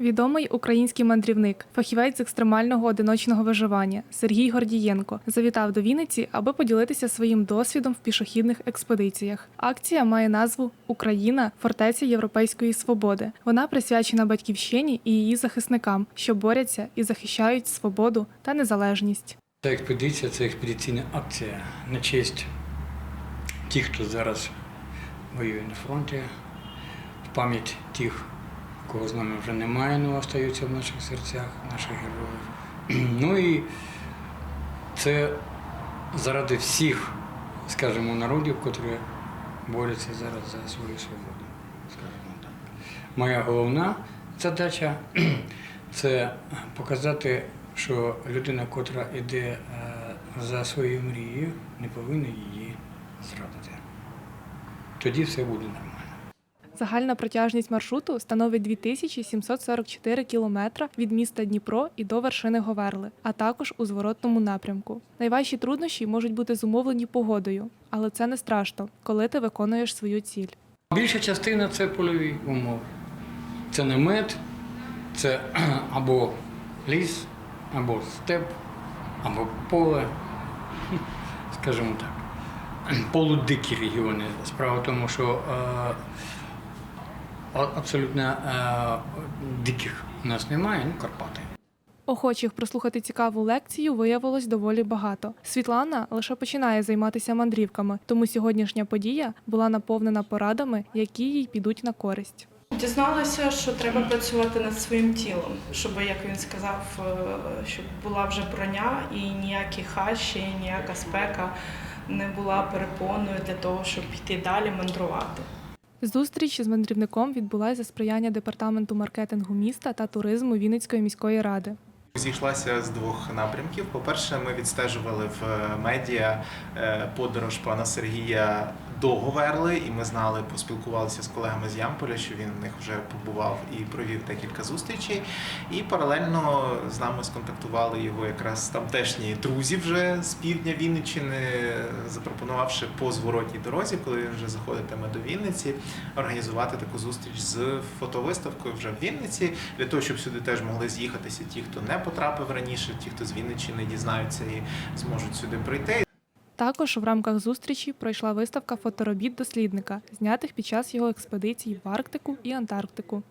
Відомий український мандрівник, фахівець з екстремального одиночного виживання Сергій Гордієнко завітав до Вінниці, аби поділитися своїм досвідом в пішохідних експедиціях. Акція має назву Україна фортеця Європейської свободи. Вона присвячена батьківщині і її захисникам, що борються і захищають свободу та незалежність. Ця експедиція це експедиційна акція на честь тих, хто зараз воює на фронті, в пам'ять тих, кого з нами вже немає, але остаються в наших серцях, наших героїв. Ну і це заради всіх, скажімо, народів, котрі борються зараз за свою свободу. Скажімо так. Моя головна задача це показати, що людина, котра йде е, за своєю мрією, не повинна її зрадити. Тоді все буде нормально. Загальна протяжність маршруту становить 2744 кілометра від міста Дніпро і до вершини Говерли, а також у зворотному напрямку. Найважчі труднощі можуть бути зумовлені погодою, але це не страшно, коли ти виконуєш свою ціль. Більша частина це польові умови. Це намет, це або ліс, або степ, або поле, скажімо так. Полудикі регіони. Справа в тому, що е, абсолютно е, диких у нас немає, ну Карпати. Охочих прослухати цікаву лекцію виявилось доволі багато. Світлана лише починає займатися мандрівками, тому сьогоднішня подія була наповнена порадами, які їй підуть на користь. Дізналася, що треба працювати над своїм тілом, щоб, як він сказав, е, щоб була вже броня і ніякі хащі, ніяка спека не була перепоною для того, щоб йти далі мандрувати. Зустріч з мандрівником відбулася за сприяння департаменту маркетингу міста та туризму Вінницької міської ради. Зійшлася з двох напрямків. По-перше, ми відстежували в е, медіа е, подорож пана Сергія до Говерли, і ми знали, поспілкувалися з колегами з Ямполя, що він в них вже побував і провів декілька зустрічей. І паралельно з нами сконтактували його якраз тамтешні друзі вже з півдня Вінниччини, запропонувавши по зворотній дорозі, коли він вже заходитиме до Вінниці, організувати таку зустріч з фотовиставкою вже в Вінниці, для того, щоб сюди теж могли з'їхатися ті, хто не потрапив раніше, ті, хто з Вінниччини дізнаються і зможуть сюди прийти. Також в рамках зустрічі пройшла виставка фоторобіт дослідника, знятих під час його експедицій в Арктику і Антарктику.